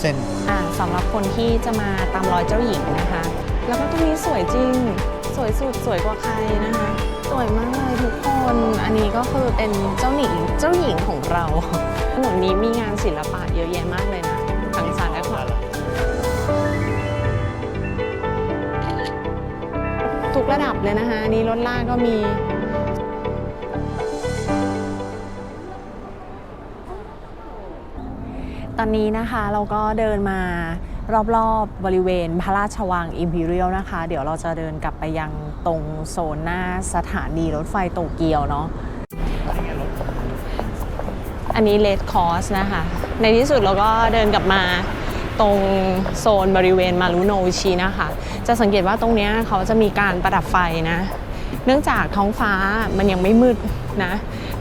เส้นอ่าสำหรับคนที่จะมาตามรอยเจ้าหญิงนะคะ แล้วก็ตรงนี้สวยจริง สวยสุดสวยกว่าใครนะคะ สวยมากเลยทุกคน อันนี้ก็คือเป็นเจ้าหญิงเจ้าหญิงของเราถนนนี้มีงานศิลปะเยอะแยะมากเลยนะทั้งซ้ายและขวาทุกระดับเลยนะคะนนี้รถลากก็มี ตอนนี้นะคะเราก็เดินมารอบๆบริเวณพระราชวังอิมพีเรียลนะคะ เดี๋ยวเราจะเดินกลับไปยังตรงโซนหน้าสถานีรถไฟโตเกียวเนาะอันนี้เลดคอสนะคะ ในที่สุดเราก็เดินกลับมาตรงโซนบริเวณมารุโนชินะคะ จะสังเกตว่าตรงนี้เขาจะมีการประดับไฟนะ เนื่องจากท้องฟ้ามันยังไม่มืดนะ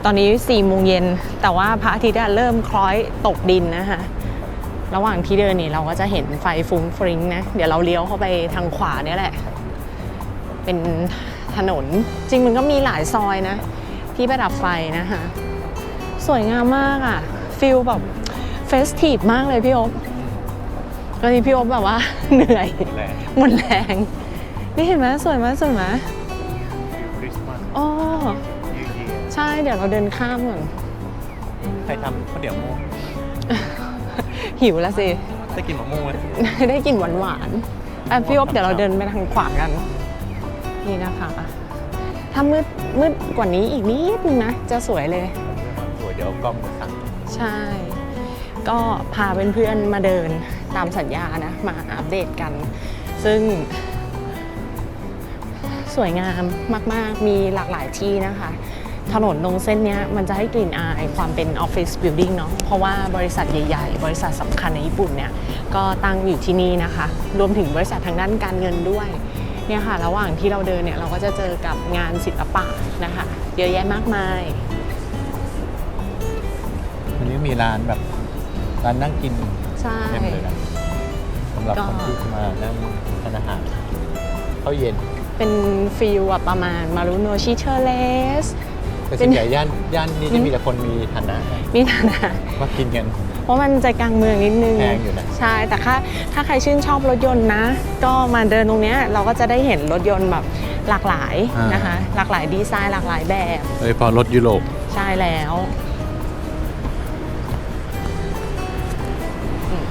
ตอนนี้4ี่โมงเย็นแต่ว่าพระอาทิตย์อะเริ่มคล้อยตกดินนะคะระหว่างที่เดินนี่เราก็จะเห็นไฟฟุ้งฟริ้งนะ เดี๋ยวเราเลี้ยวเข้าไปทางขวาเนี่ยแหละ เป็นถนนจริงมันก็มีหลายซอยนะ ที่ประดับไฟนะคะสวยงามมากอะฟิลแบบเฟสทีฟมากเลยพี่โอ๊บตอนนี้พี่โอ๊บแบบว่าเหนื่อยแหละหมดแรง นี่เห็นไหมสวยไหมสวยไหมคริสต์มาสอ๋อยืนเยีย ใช่เดี๋ยวเราเดินข้ามก่อน ใครทำข้าวเดี๋ยวม่วงหิวแล้วสิ ได้กินมะม่วงไหมได้กลิ่นหวานหวานๆอะพี่อ๊บเดี๋ยวเราเดินไปทางขวากัน นี่นะคะถ้ามืดมืดกว่านี้อีกนิดนึงนะ จะสวยเลย สวยเดี๋ยวกล้องมือสั่งใช่ ก็พาเพื่อนๆมาเดินตามสัญญานะ มาอัปเดตกัน ซึ่ง สวยงามมาก ๆ มีหลากหลายที่นะคะ ถนนตรงเส้นเนี้ยมันจะให้กลิ่นอายความเป็นออฟฟิศบิลดิ่งเนาะเพราะว่าบริษัทใหญ่ ๆ บริษัทสำคัญในญี่ปุ่นเนี่ยก็ตั้งอยู่ที่นี่นะคะ รวมถึงบริษัททางด้านการเงินด้วยเนี่ยค่ะระหว่างที่เราเดินเนี่ยเราก็จะเจอกับงานศิลปะนะคะเยอะแยะมากมายวันนี้มีร้านแบบร้านนั่งกินใช่เต็มเลยนะสำหรับก็คนที่จะมานั่งทานอาหารข้าวเย็น เป็นฟิลแบบประมาณมารุโนชิเชอร์เลส แต่เป็ส่นวนใหญ่ย่านย่านนี้อืจะมมีแต่คนมีฐานะมีฐานะมากินกันเพราะมันใจกลางเมืองนิดนึงแพงอยู่นะใช่แต่ถ้าถ้าใครชื่นชอบรถยนต์นะ ก็มาเดินตรงเนี้ยเราก็จะได้เห็นรถยนต์แบบหลากหลายนะคะ หลากหลายดีไซน์หลากหลายแบบโดยเฉพาะรถยุโรปใช่แล้วอืม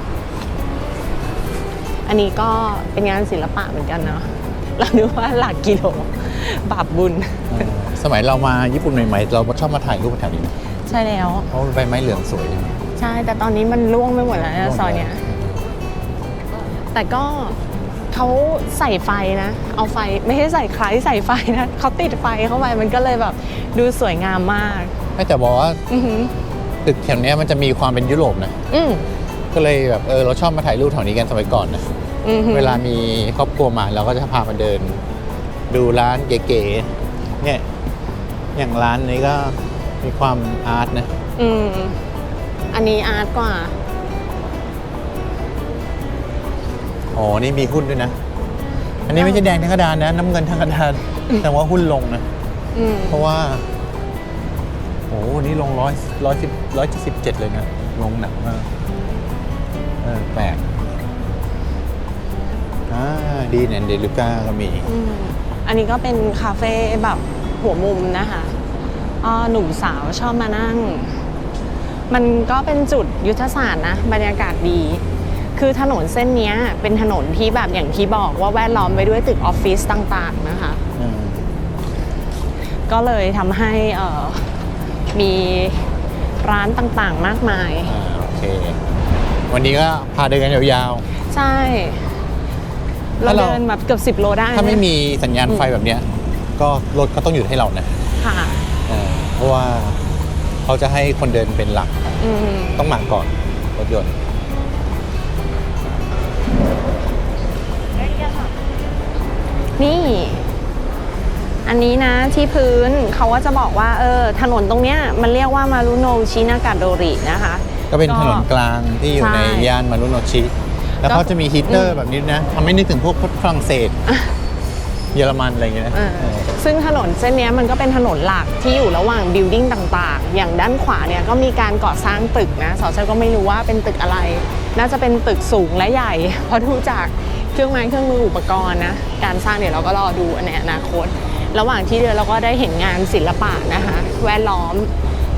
อันนี้ก็เป็นงานศิลปะเหมือนกันเนาะเราดูว่าหลักกิโล บาปบุญ สมัยเรามาญี่ปุ่นใหม่ๆ เราชอบมาถ่ายรูปแถวนี้นะใช่แล้ว เพราะใบไม้เหลืองสวยใช่ แต่ตอนนี้มันร่วงไปหมดแล้วนะซอยเนี้ย แต่ก็เขาใส่ไฟนะ เอาไฟไม่ใช่ใส่ใครใส่ไฟนะเขาติดไฟเข้าไปมันก็เลยแบบดูสวยงามมากไม่แต่บอกว่าอือหือตึกแถวเนี้ยมันจะมีความเป็นยุโรปนะ อืมก็เลยแบบเออเราชอบมาถ่ายรูปแถวนี้กันสมัยก่อนนะ อือหือ เวลามีครอบครัวมาเราก็จะพามาเดิน ดูร้านเก๋ๆเนี่ยอย่างร้านนี้ก็มีความอาร์ตนะอืม อันนี้อาร์ตกว่า อ๋อ นี่มีหุ้นด้วยนะ อันนี้ไม่ใช่แดงทั้งกระดานนะ น้ำเงินทั้งกระดาน แต่ว่าหุ้นลงนะ อืม เพราะว่า โอ้โหนี่ลงร้อยร้อยสิบร้อยสิบเจ็ดเลยนะ ลงหนักมาก เออแปลกอ่าดีเนนเดลูก้าก็มี อืม อันนี้ก็เป็นคาเฟ่แบบหัวมุมนะคะอ่าหนุ่มสาวชอบมานั่ง มันก็เป็นจุดยุทธศาสตร์นะ บรรยากาศดี คือถนนเส้นเนี้ยเป็นถนนที่แบบอย่างที่บอกว่าแวดล้อมไปด้วยตึกออฟฟิศต่างๆนะคะอืมก็เลยทำให้เอ่อมีร้านต่างๆมากมายอ่าโอเค วันนี้ก็พาเดินกันยาวใช่ เราถ้าเรา เดินแบบเกือบ10 โลได้ๆถ้าไม่นะมีสัญญาณไฟแบบเนี้ย ก็รถก็ต้องหยุดให้เรานะค่ะเออเพราะว่าเขาจะให้คนเดินเป็นหลัก อืมต้องมาก่อนรถยนต์ นี่ อันนี้นะที่พื้นเขาก็จะบอกว่าเออถนนตรงเนี้ยมันเรียกว่ามารุโนชินากาโดรินะคะ ก็เป็นถนนกลางที่อยู่ใช่ ในย่านมารุโนชิ แล้วเขาจะมีฮีตเตออืร์มแบบนี้นะทำให้นึกถึงพวกฝรั่งเศสเยอรมันอะไรอย่างเงี้ยนะเออเออซึ่งถนนเส้นเนี้ยมันก็เป็นถนนหลักที่อยู่ระหว่างบิลดิ้งต่างๆ อย่างด้านขวาเนี่ยก็มีการก่อสร้างตึกนะสาวเชลก็ไม่รู้ว่าเป็นตึกอะไร น่าจะเป็นตึกสูงและใหญ่ เพราะดูจากเครื่องไม้เครื่องมืออุปกรณ์นะ การสร้างเดี๋ยวเราก็รอดูในอนาคต ระหว่างที่เดินเราก็ได้เห็นงานศิลปะนะคะ แวดล้อม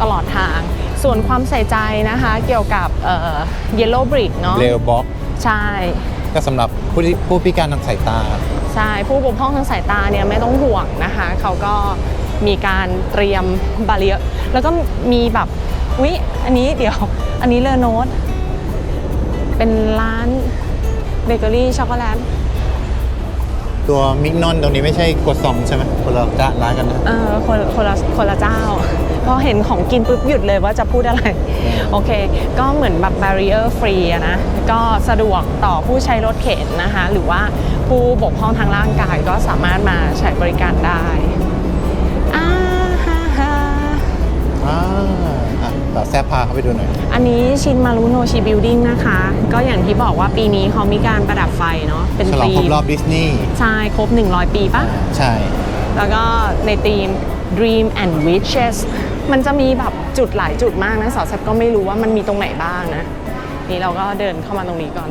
ตลอดทาง ส่วนความใส่ใจนะคะ เกี่ยวกับเอ่อ yellow brick เนาะเรลบ็อก ใช่ ก็สำหรับผู้ที่ผู้พิการทางสายตา ใช่ ผู้บกพร่องทางสายตาเนี่ยไม่ต้องห่วงนะคะ เขาก็มีการเตรียมบาเรียแล้วก็มีแบบอุ๊ยอันนี้เดี๋ยว อันนี้เลอโนตเป็นร้านเบเกอรี่ช็อกโกแลต ตัวมิกนอนตรงนี้ไม่ใช่กดซองใช่ไหมคนละจ้าร้านกันนะเออคนคนละคนละเจ้า พอเห็นของกินปุ๊บหยุดเลยว่าจะพูดอะไร โอเค ก็เหมือนแบบ barrier free อะนะ ก็สะดวกต่อผู้ใช้รถเข็นนะคะ หรือว่าผู้บกพร่องทางร่างกายก็สามารถมาใช้บริการได้อ่าฮ่าฮ่าอ่าอะต่อ แซบพาเข้าไปดูหน่อย อันนี้ชินมารุโนชิบิลดิ้งนะคะ ก็อย่างที่บอกว่าปีนี้เขามีการประดับไฟเนาะเป็นฉลองธีครบมรอบดิสนีย์ใช่ ครบ 100 ปีปะใช่ แล้วก็ในธีม Dream and Wishes มันจะมีแบบจุดหลายจุดมากนะสาวแซบก็ไม่รู้ว่ามันมีตรงไหนบ้างนะ นี่เราก็เดินเข้ามาตรงนี้ก่อน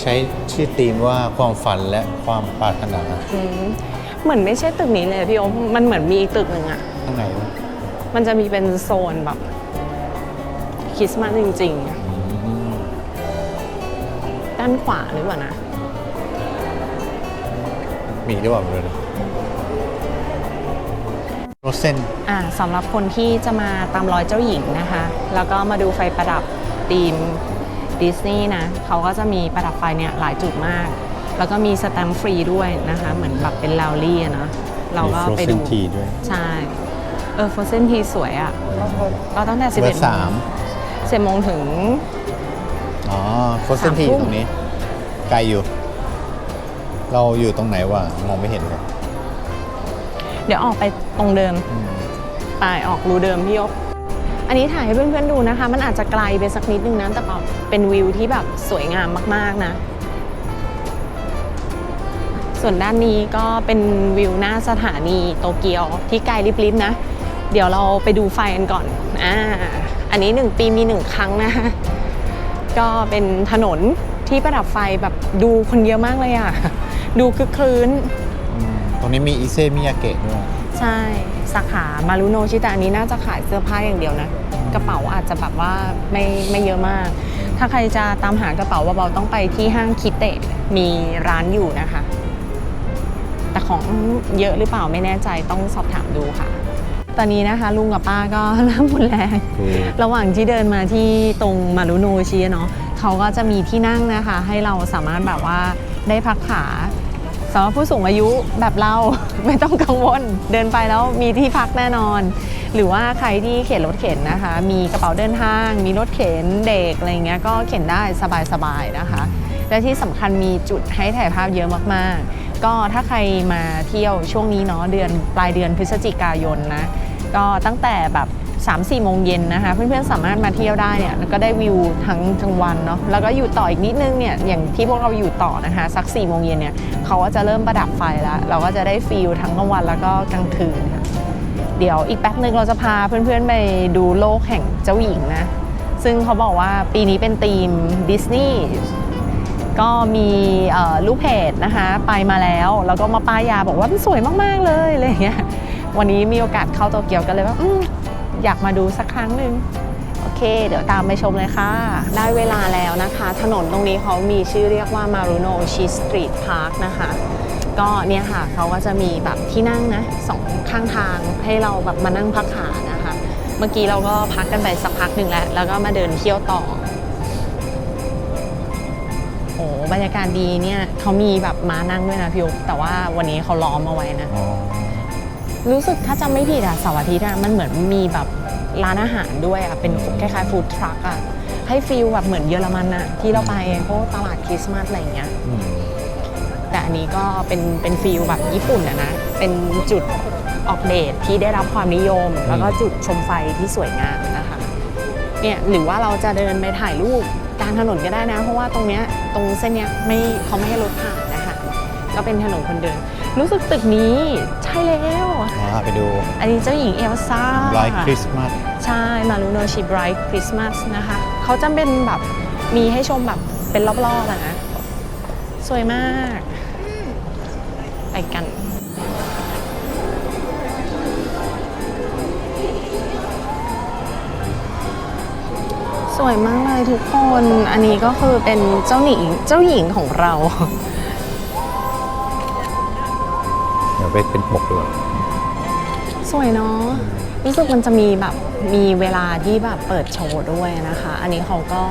ใช้ชื่อธีมว่าความฝันและความปรารถนาอืมเหมือนไม่ใช่ตึกนี้เลยพี่โอมมันเหมือนมีอีกตึกหนึ่งอะข้างในวะ มันจะมีเป็นโซนแบบคริสต์มาสจริงๆอะอืมด้านขวาหรือเปล่านะ มีหรือเปล่าไม่รู้นะโรเซนอ่าสำหรับคนที่จะมาตามรอยเจ้าหญิงนะคะ แล้วก็มาดูไฟประดับธีมดิสนีย์นะเขาก็จะมีประดับไฟเนี่ยหลายจุดมาก แล้วก็มีสแตมป์ฟรีด้วยนะคะ เหมือนแบบเป็นลาวลี่อะเนาะเราก็ไปดูทีด้วยใช่ เออโฟเซนทีสวยอะ่ะก็ตั้งแต่11เบอร์สามสิบโมงถึง อ๋อโฟเซนสามทีทุ่มตรงนี้ ไกลอยู่ เราอยู่ตรงไหนวะมองไม่เห็นเลยเดี๋ยวออกไปตรงเดิมอืมไปออกรูเดิมพี่ยกอันนี้ถ่ายให้เพื่อนๆดูนะคะ มันอาจจะไกลไปสักนิดนึงนะแต่เปล่าเป็นวิวที่แบบสวยงามมากๆนะ ส่วนด้านนี้ก็เป็นวิวหน้าสถานีโตเกียวที่ไกลลิบๆนะ เดี๋ยวเราไปดูไฟกันก่อนอ่าอันนี้หนึ่งปีมีหนึ่งครั้งนะ ก็เป็นถนนที่ประดับไฟแบบดูคนเยอะมากเลยอะ ดูคึกครื้นอืมตรงนี้มีอิเซมิยาเกะด้วย ใช่ สาขามารุโนชิแต่อันนี้น่าจะขายเสื้อผ้าอย่างเดียวนะ กระเป๋าอาจจะแบบว่าไม่ไม่เยอะมาก ถ้าใครจะตามหากระเป๋าเบาๆต้องไปที่ห้างคิเตะมีร้านอยู่นะคะ แต่ของเยอะหรือเปล่าไม่แน่ใจต้องสอบถามดูค่ะ ตอนนี้นะคะลุงกับป้าก็เริ่มหมดแรงคือระหว่างที่เดินมาที่ตรงมารุโนชิเนาะเขาก็จะมีที่นั่งนะคะ ให้เราสามารถแบบว่าได้พักขาสำหรับผู้สูงอายุแบบเรา ไม่ต้องกังวล เดินไปแล้วมีที่พักแน่นอน หรือว่าใครที่เข็นรถเข็นนะคะ มีกระเป๋าเดินทาง มีรถเข็นเด็กอะไรเงี้ยก็เข็นได้สบายๆนะคะ และที่สำคัญมีจุดให้ถ่ายภาพเยอะมากๆ ก็ถ้าใครมาเที่ยวช่วงนี้เนาะเดือนปลายเดือนพฤศจิกายนนะก็ตั้งแต่แบบ3 4โมงเย็นนะคะเพื่อนๆสามารถมาเที่ยวได้เนี่ยแล้วก็ได้วิวทั้งทั้งวันเนาะแล้วก็อยู่ต่ออีกนิดนึงเนี่ยอย่างที่พวกเราอยู่ต่อนะคะสัก4โมงเย็นเนี่ยเขาก็จะเริ่มประดับไฟแล้ว เราก็จะได้ฟิลทั้งกลางวันแล้วก็กลางคืนค่ะเดี๋ยวอีกแป๊บนึงเราจะพาเพื่อนๆไปดูโลกแห่งเจ้าหญิงนะซึ่งเขาบอกว่าปีนี้เป็นธีมดิสนีย์ ก็มีลูกเพจนะคะไปมาแล้ว แล้วก็มาป้ายยาบอกว่ามันสวยมาก ๆ เลยอะไรเงี้ยวันนี้มีโอกาสเข้าโตเกียวกันเลยว่าออยากมาดูสักครั้งหนึ่งโอเค เดี๋ยวตามไปชมเลยค่ะ ได้เวลาแล้วนะคะ ถนนตรงนี้เขามีชื่อเรียกว่า Maruno Chi Street Park นะคะ ก็เนี่ยค่ะเขาก็จะมีแบบที่นั่งนะสองข้างทางให้เราแบบมานั่งพักขานะคะ เมื่อกี้เราก็พักกันไปสักพักหนึ่งแล้ว แล้วก็มาเดินเที่ยวต่อ บรรยากาศดีเนี่ยเขามีแบบม้านั่งด้วยนะพี่อุ๊บแต่ว่าวันนี้เขาล้อมเอาไว้นะ อ๋อรู้สึกถ้าจำไม่ผิดอะเสาร์อาทิตย์อะมันเหมือนมีแบบร้านอาหารด้วยอะเป็นคล้ายๆฟู้ดทรัคอะให้ฟีลแบบเหมือนเยอรมันอะที่เราไปพวกตลาดคริสต์มาสอะไรอย่างเงี้ย อืมแต่อันนี้ก็เป็นเป็นฟีลแบบญี่ปุ่นอะนะ เป็นจุดออกเดทที่ได้รับความนิยม แล้วก็จุดชมไฟที่สวยงามนะคะ เนี่ยหรือว่าเราจะเดินไปถ่ายรูป กลางถนนก็ได้นะ เพราะว่าตรงเนี้ยตรงเส้นเนี้ยไม่เขาไม่ให้รถผ่านนะคะก็เป็นถนนคนเดิน รู้สึกตึกนี้ใช่แล้วมาไปดูอันนี้เจ้าหญิงเอลซ่าไลท์คริสต์มาสใช่มารูโนชิบรท์คริสต์มาสนะคะเขาจะเป็นแบบมีให้ชมแบบเป็นรอบๆอะนะสวยมากไปกัน วยมากเลยทุกคน อันนี้ก็คือเป็นเจ้าหญิงเจ้าหญิงของเรา เดี๋ยวไปเป็นปกดีกว่าสวยเนาะรู้สึกมันจะมีแบบมีเวลาที่แบบเปิดโชว์ด้วยนะคะ อันนี้เขาก็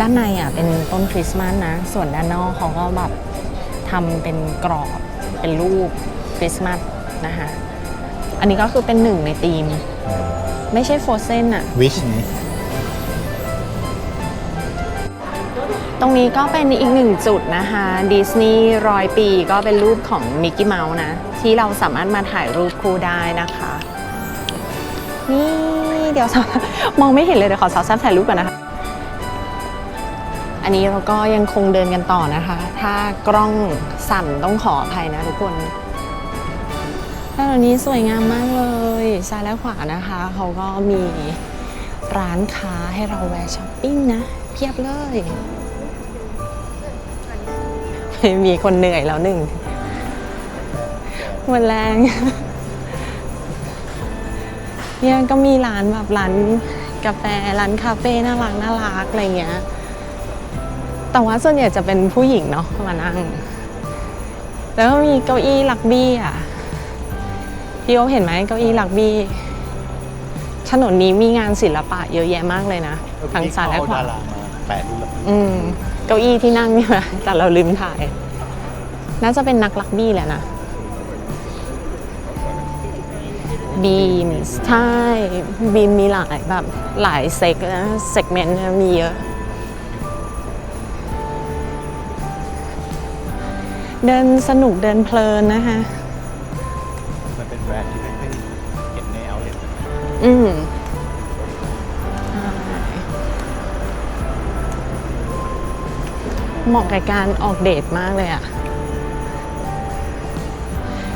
ด้านในอะเป็นต้นคริสต์มาสนะ ส่วนด้านนอกเขาก็แบบทำเป็นกรอบเป็นรูปคริสต์มาสนะคะ อันนี้ก็คือเป็นหนึ่งในธีม ไม่ใช่โฟเซนอะวิชนี่ ตรงนี้ก็เป็นอีกหนึ่งจุดนะคะดิสนีย์ร้อยปีก็เป็นรูปของมิกกี้เมาส์นะ ที่เราสามารถมาถ่ายรูปคู่ได้นะคะ นี่เดี๋ยวสาวมองไม่เห็นเลยเดี๋ยวขอสาวแซบถ่ายรูปก่อนนะคะ อันนี้เราก็ยังคงเดินกันต่อนะคะ ถ้ากล้องสั่นต้องขออภัยนะทุกคนถนนนี้สวยงามมากเลยซ้ายและขวานะคะ เขาก็มีร้านค้าให้เราแวะช้อปปิ้งนะ เพียบเลย มีคนเหนื่อยแล้วหนึ่งหมดแรงเนี่ยก็มีร้านแบบร้านกาแฟร้านคาเฟ่น่ารักน่ารักอะไรเงี้ย แต่ว่าส่วนใหญ่จะเป็นผู้หญิงเนาะมานั่ง แล้วก็มีเก้าอี้ลักบี้อะพี่โอเห็นไหมเก้าอี้ลักบี้ถนนนี้มีงานศิลปะเยอะแยะมากเลยนะทางซ้ายและขวาดารามาแปะรูปแบบอืม เก้าอี้ที่นั่งเนี่ยนะแต่เราลืมถ่าย น่าจะเป็นนักลักบี้แหละนะบีมใช่บีมมีหลายแบบหลายเซกนะเซกเมนต์มีเยอะ เดินสนุกเดินเพลินนะคะ มันเป็นแบรนด์ที่ไม่ค่อยเห็นในเอาเห็นอืม เหมาะกับการออกเดทมากเลยอะ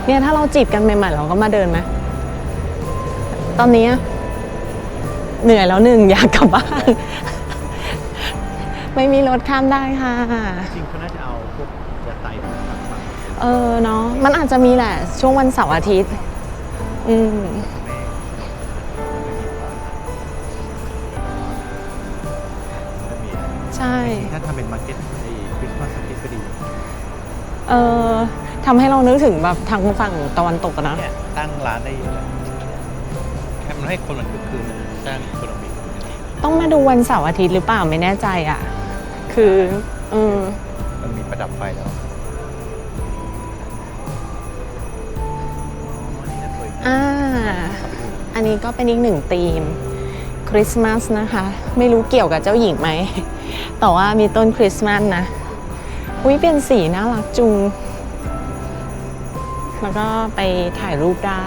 เนี่ยถ้าเราจีบกันใหม่ ๆ เราก็มาเดินไหมตอนนี้อะเหนื่อยแล้วหนึ่งอยากกลับบ้าน ไม่มีรถข้ามได้ค่ะ จริงเขาน่าจะเอาพวกจะไต่มาฝั่งเออเนาะมันอาจจะมีแหละ ช่วงวันเสาร์อาทิตย์ อืมไม่มีใช่ ถ้าทำเป็นมาร์เก็ต เออทำให้เรานึกถึงแบบทางฝั่งตะวันตกอะนะ เนี่ยตั้งร้านได้เยอะเลยแค่มันให้คนมันคึกคืนมันสร้างโคโนมิกต้องมาดูวันเสาร์อาทิตย์หรือเปล่าไม่แน่ใจอะ คือเออมันมีประดับไฟแล้วอ๋อนี่น่าสวยอ่า อันนี้ก็เป็นอีกหนึ่งธีมคริสต์มาสนะคะ ไม่รู้เกี่ยวกับเจ้าหญิงไหม แต่ว่ามีต้นคริสต์มาสนะ อุ้ยเป็นสีน่ารักจุง แล้วก็ไปถ่ายรูปได้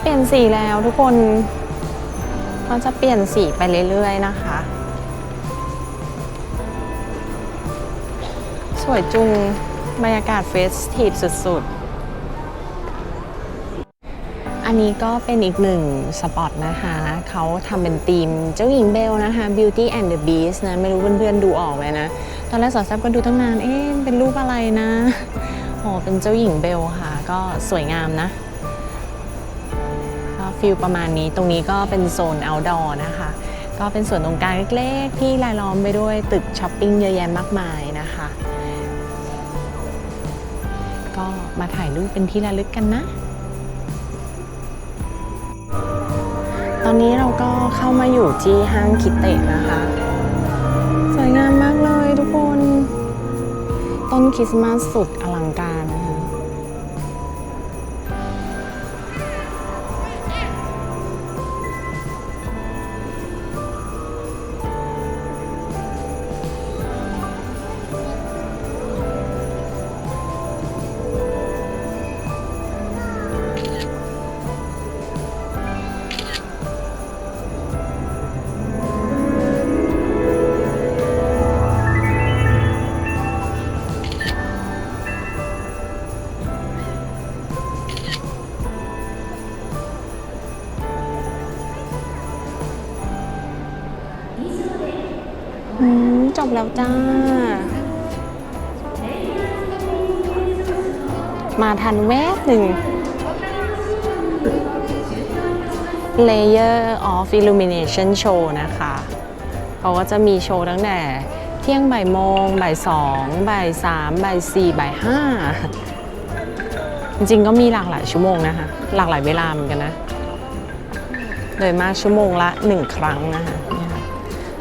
เปลี่ยนสีแล้วทุกคน ก็จะเปลี่ยนสีไปเรื่อยๆนะคะ สวยจุง บรรยากาศเฟสทีฟสุดๆ อันนี้ก็เป็นอีกหนึ่งสปอตนะคะ เขาทำเป็นธีมเจ้าหญิงเบลนะคะ Beauty and the Beast นะ ไม่รู้เพื่อนๆดูออกไหมนะ ตอนแรกสาวแซบก็ดูตั้งนาน เอ๊ะ เป็นรูปอะไรนะโอ้เป็นเจ้าหญิงเบลค่ะ ก็สวยงามนะก็ฟิลประมาณนี้ ตรงนี้ก็เป็นโซน outdoor นะคะ ก็เป็นส่วนตรงกลางเล็กๆ ที่รายล้อมไปด้วยตึกช้อปปิ้งเยอะแยะมากมาย มาถ่ายรูปเป็นที่ระลึกกันนะ ตอนนี้เราก็เข้ามาอยู่ที่ห้างคิเตะนะคะ สวยงามมากเลยทุกคน ต้นคริสต์มาสสุดอ แล้วจ้า มาทันแวบหนึ่ง Layer of Illumination Show นะคะเขาก็จะมีโชว์ตั้งแต่เที่ยงบ่ายโมงบ่ายสองบ่ายสามบ่ายสี่บ่ายห้าจริงๆก็มีหลากหลายชั่วโมงนะคะ หลากหลายเวลาเหมือนกันนะ โดยมากชั่วโมงละหนึ่งครั้งนะคะเนี่ยค่ะ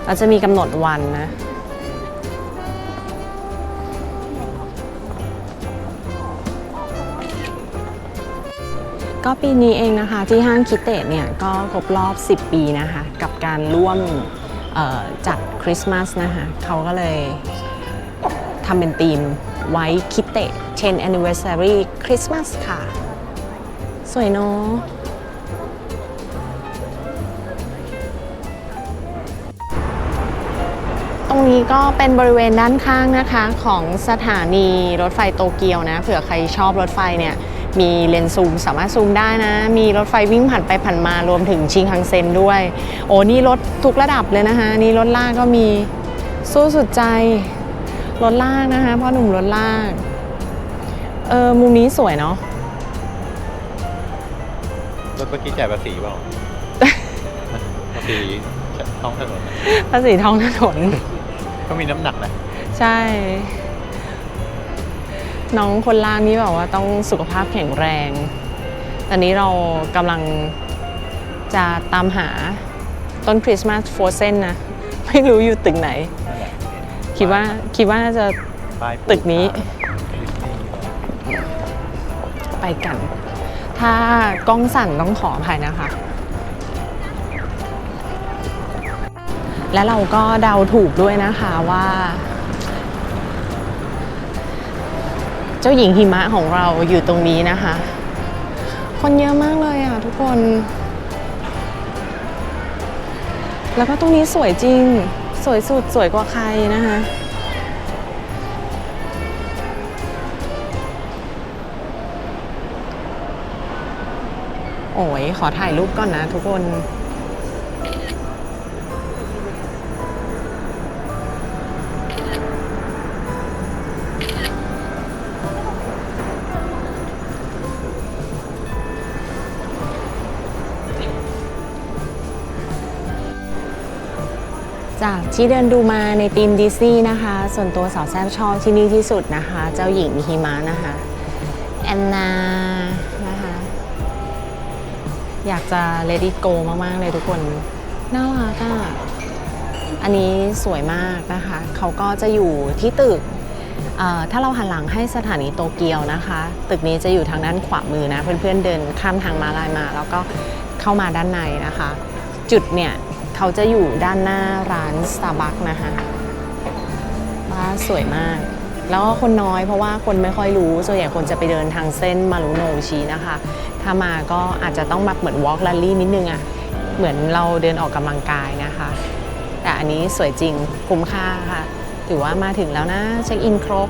เราจะมีกำหนดวันนะ ก็ปีนี้เองนะคะที่ห้างคิเตะเนี่ยก็ครบรอบ 10 ปีนะคะกับการร่วมจัดคริสต์มาสนะคะเขาก็เลยทำเป็นธีมไว้คิเตะ 10 anniversary Christmas ค่ะ สวยเนาะตรงนี้ก็เป็นบริเวณด้านข้างนะคะของสถานีรถไฟโตเกียวนะเผื่อใครชอบรถไฟเนี่ย มีเลนส์ซูมสามารถซูมได้นะ มีรถไฟวิ่งผ่านไปผ่านมารวมถึงชิงคังเซ็นด้วย โอ้นี่รถทุกระดับเลยนะคะ นี่รถลากก็มีสู้สุดใจรถลากนะคะพ่อหนุ่มรถลากเออมุมนี้สวยเนาะรถเมื่อกี้จ่ายภาษีเปล่าภาษีท้องถนนภาษีท้องถนนก็มีน้ำหนักนะใช่ น้องคนล่างนี่แบบว่าต้องสุขภาพแข็งแรง ตอนนี้เรากำลังจะตามหาต้นคริสต์มาสโฟเซนนะ ไม่รู้อยู่ตึกไหน คิดว่าคิดว่าน่าจะตึกนี้ ไปกัน ถ้ากล้องสั่นต้องขออภัยนะคะ และเราก็เดาถูกด้วยนะคะว่า จ้าหญิงหิมะของเราอยู่ตรงนี้นะคะ คนเยอะมากเลยอะทุกคน แล้วก็ตรงนี้สวยจริง สวยสุดสวยกว่าใครนะคะโอ้ยขอถ่ายรูปก่อนนะทุกคน จากที่เดินดูมาในทีมดิสนีย์นะคะ ส่วนตัวสาวแซบชอบที่นี่ที่สุดนะคะ เจ้าหญิงหิมะนะคะแอนนานะคะ อยากจะ let it go มากๆเลยทุกคนน่ารักอะอันนี้สวยมากนะคะ เขาก็จะอยู่ที่ตึกถ้าเราหันหลังให้สถานีโตเกียวนะคะ ตึกนี้จะอยู่ทางด้านขวามือนะ เพื่อนๆเดินข้ามทางมาลายมา แล้วก็เข้ามาด้านในนะคะ จุดเนี่ย เขาจะอยู่ด้านหน้าร้าน Starbucks นะคะว่าสวยมาก แล้วก็คนน้อยเพราะว่าคนไม่ค่อยรู้ ส่วนใหญ่คนจะไปเดินทางเส้นมารุโนชินะคะ ถ้ามาก็อาจจะต้องแบบเหมือน walk rally นิดนึงอะ่ะ เหมือนเราเดินออกกำลังกายนะคะ แต่อันนี้สวยจริงคุ้มค่าค่ะ ถือว่ามาถึงแล้วนะ เช็คอินครบ